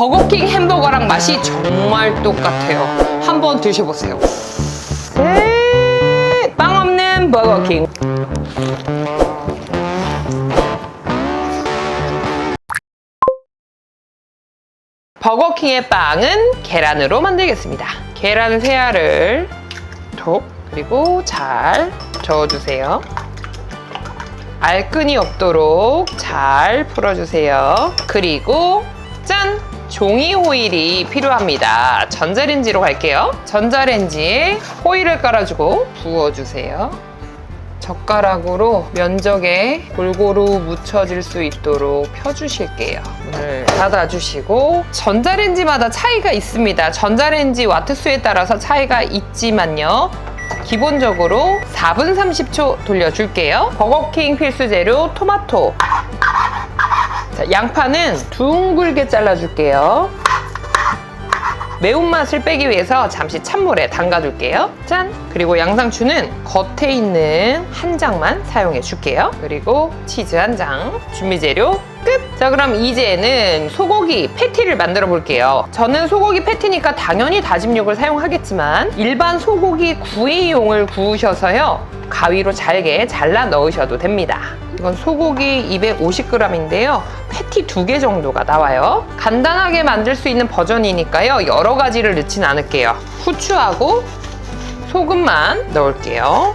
버거킹 햄버거랑 맛이 정말 똑같아요. 한번 드셔보세요. 셋! 빵 없는 버거킹. 버거킹의 빵은 계란으로 만들겠습니다. 계란 세 알을 톡 그리고 잘 저어주세요. 알끈이 없도록 잘 풀어주세요. 그리고 짠! 종이 호일이 필요합니다. 전자레인지로 갈게요. 전자레인지에 호일을 깔아주고 부어주세요. 젓가락으로 면적에 골고루 묻혀질 수 있도록 펴주실게요. 문을 닫아주시고 전자레인지마다 차이가 있습니다. 전자레인지 와트수에 따라서 차이가 있지만요. 기본적으로 4분 30초 돌려줄게요. 버거킹 필수 재료 토마토. 자, 양파는 둥글게 잘라줄게요. 매운맛을 빼기 위해서 잠시 찬물에 담가둘게요. 짠! 그리고 양상추는 겉에 있는 한 장만 사용해 줄게요. 그리고 치즈 한 장, 준비 재료 끝! 자, 그럼 이제는 소고기 패티를 만들어 볼게요. 저는 소고기 패티니까 당연히 다진 육을 사용하겠지만 일반 소고기 구이용을 구우셔서요. 가위로 잘게 잘라 넣으셔도 됩니다. 이건 소고기 250g인데요. 패티 두 개 정도가 나와요. 간단하게 만들 수 있는 버전이니까요. 여러 가지를 넣진 않을게요. 후추하고 소금만 넣을게요.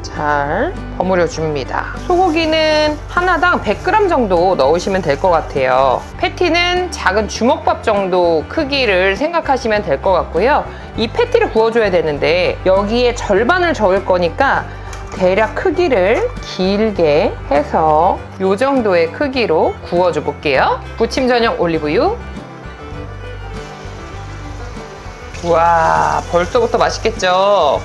잘 버무려 줍니다. 소고기는 하나당 100g 정도 넣으시면 될 것 같아요. 패티는 작은 주먹밥 정도 크기를 생각하시면 될 것 같고요. 이 패티를 구워줘야 되는데 여기에 절반을 저을 거니까 대략 크기를 길게 해서 이 정도의 크기로 구워줘 볼게요. 부침 전용 올리브유. 와, 벌써부터 맛있겠죠?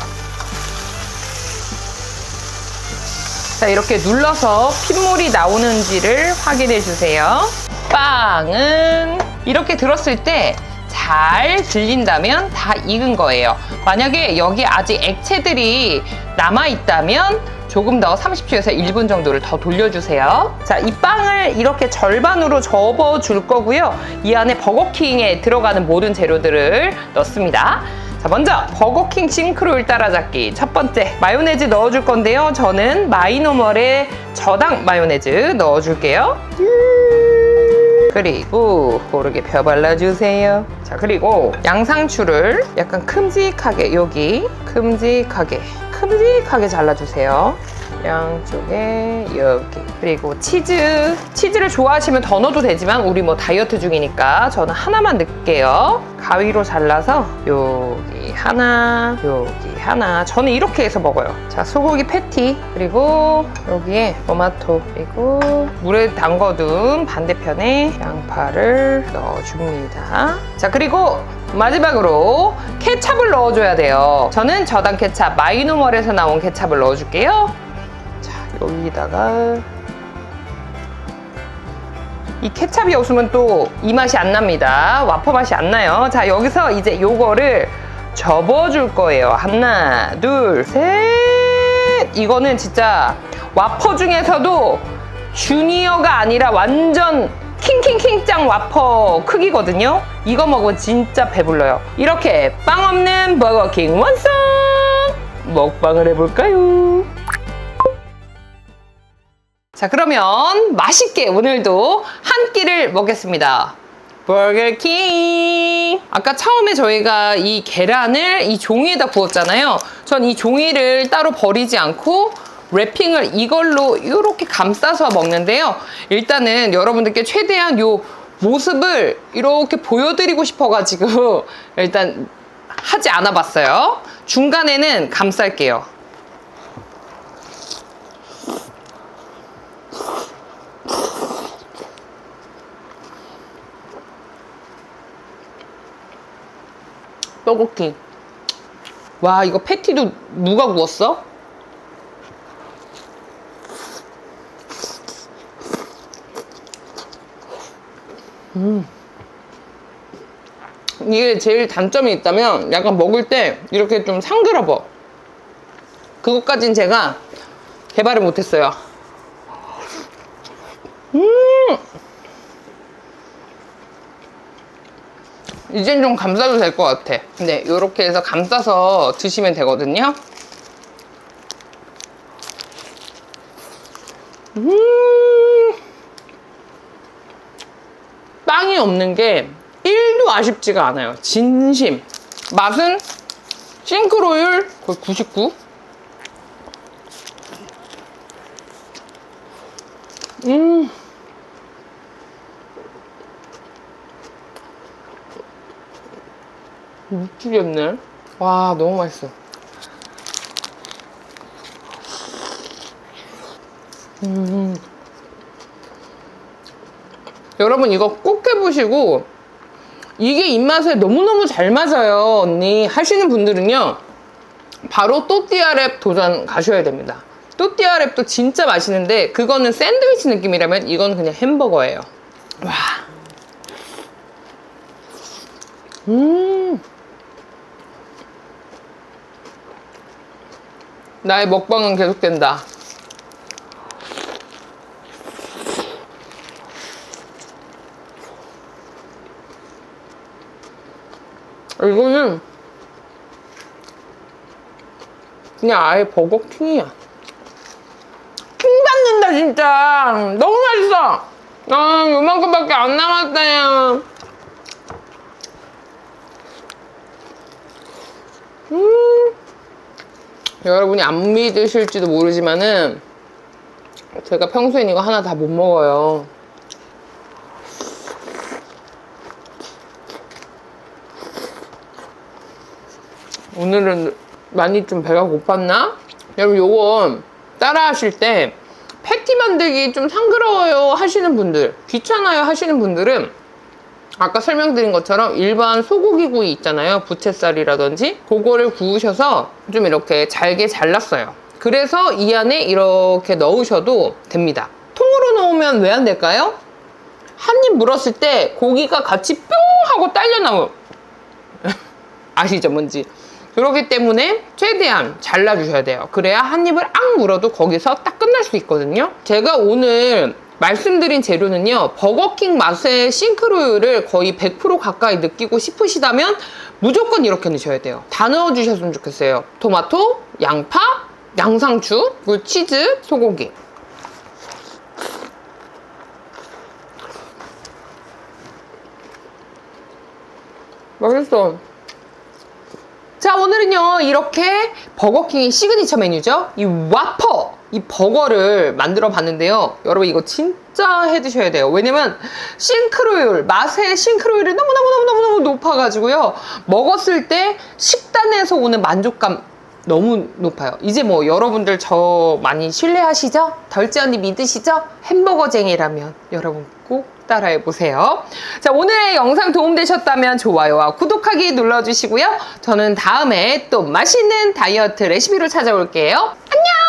자, 이렇게 눌러서 핏물이 나오는지를 확인해 주세요. 빵은 이렇게 들었을 때 잘 들린다면 다 익은 거예요. 만약에 여기 아직 액체들이 남아있다면 조금 더 30초에서 1분 정도를 더 돌려주세요. 자, 이 빵을 이렇게 절반으로 접어줄 거고요. 이 안에 버거킹에 들어가는 모든 재료들을 넣습니다. 자, 먼저 버거킹 싱크로율 따라잡기 첫 번째 마요네즈 넣어줄 건데요. 저는 마이노멀의 저당 마요네즈 넣어줄게요. 그리고 고르게 펴 발라주세요. 자, 그리고 양상추를 약간 큼직하게 여기 큼직하게 큼직하게 잘라주세요. 양쪽에 여기 그리고 치즈 치즈를 좋아하시면 더 넣어도 되지만 우리 뭐 다이어트 중이니까 저는 하나만 넣을게요 가위로 잘라서 여기 하나 여기 하나. 저는 이렇게 해서 먹어요. 자 소고기 패티 그리고 여기에 토마토 그리고 물에 담궈둔 반대편에 양파를 넣어줍니다. 자 그리고 마지막으로 케찹을 넣어줘야 돼요. 저는 저당 케찹 마이노멀에서 나온 케찹을 넣어줄게요. 자, 여기다가 이 케찹이 없으면 또 이 맛이 안 납니다. 와퍼 맛이 안 나요. 자, 여기서 이제 요거를 접어줄 거예요. 하나, 둘, 셋. 이거는 진짜 와퍼 중에서도 주니어가 아니라 완전 킹킹킹짱 와퍼 크기거든요. 이거 먹으면 진짜 배불러요. 이렇게 빵 없는 버거킹 완성! 먹방을 해볼까요? 자, 그러면 맛있게 오늘도 한 끼를 먹겠습니다. 버거킹! 아까 처음에 저희가 이 계란을 이 종이에다 구웠잖아요. 전 이 종이를 따로 버리지 않고 랩핑을 이걸로 이렇게 감싸서 먹는데요. 일단은 여러분들께 최대한 요 모습을 이렇게 보여드리고 싶어가지고 일단 하지 않아 봤어요. 중간에는 감쌀게요. 떡볶이. 와, 이거 패티도 누가 구웠어? 음. 이게 제일 단점이 있다면 약간 먹을 때 이렇게 좀 상그러버. 그것까진 제가 개발을 못했어요. 음! 이젠 좀 감싸도 될 것 같아. 네, 이렇게 해서 감싸서 드시면 되거든요. 음, 빵이 없는 게 1도 아쉽지가 않아요. 진심. 맛은 싱크로율 거의 99? 음. 미치겠네. 와, 너무 맛있어. 음. 여러분, 이거 꼭 해보시고, 이게 입맛에 너무너무 잘 맞아요, 언니. 하시는 분들은요, 바로 또띠아랩 도전 가셔야 됩니다. 또띠아랩도 진짜 맛있는데, 그거는 샌드위치 느낌이라면, 이건 그냥 햄버거예요. 와. 음. 나의 먹방은 계속된다. 이거는 그냥 아예 버거킹이야. 킹 받는다 진짜. 너무 맛있어. 아 요만큼밖에 안 남았어요. 음. 여러분이 안 믿으실지도 모르지만은 제가 평소엔 이거 하나 다 못 먹어요. 오늘은 많이 좀 배가 고팠나? 여러분 요거 따라 하실 때 패티 만들기 좀 상그러워요 하시는 분들 귀찮아요 하시는 분들은 아까 설명드린 것처럼 일반 소고기 구이 있잖아요 부채살이라든지 그거를 구우셔서 좀 이렇게 잘게 잘랐어요 그래서 이 안에 이렇게 넣으셔도 됩니다 통으로 넣으면 왜 안 될까요? 한 입 물었을 때 고기가 같이 뿅 하고 딸려 나오 아시죠 뭔지 그렇기 때문에 최대한 잘라주셔야 돼요. 그래야 한 입을 악 물어도 거기서 딱 끝날 수 있거든요. 제가 오늘 말씀드린 재료는요. 버거킹 맛의 싱크로율을 거의 100% 가까이 느끼고 싶으시다면 무조건 이렇게 넣으셔야 돼요. 다 넣어주셨으면 좋겠어요. 토마토, 양파, 양상추, 그리고 치즈, 소고기. 맛있어. 자 오늘은요 이렇게 버거킹의 시그니처 메뉴죠 이 와퍼 이 버거를 만들어 봤는데요 여러분 이거 진짜 해 드셔야 돼요 왜냐면 싱크로율 맛의 싱크로율이 너무너무너무너무 높아가지고요 먹었을 때 식단에서 오는 만족감 너무 높아요 이제 뭐 여러분들 저 많이 신뢰하시죠? 덜지 언니 믿으시죠? 햄버거쟁이라면 여러분 꼭 따라해 보세요. 자, 오늘의 영상 도움되셨다면 좋아요와 구독하기 눌러주시고요. 저는 다음에 또 맛있는 다이어트 레시피로 찾아올게요. 안녕!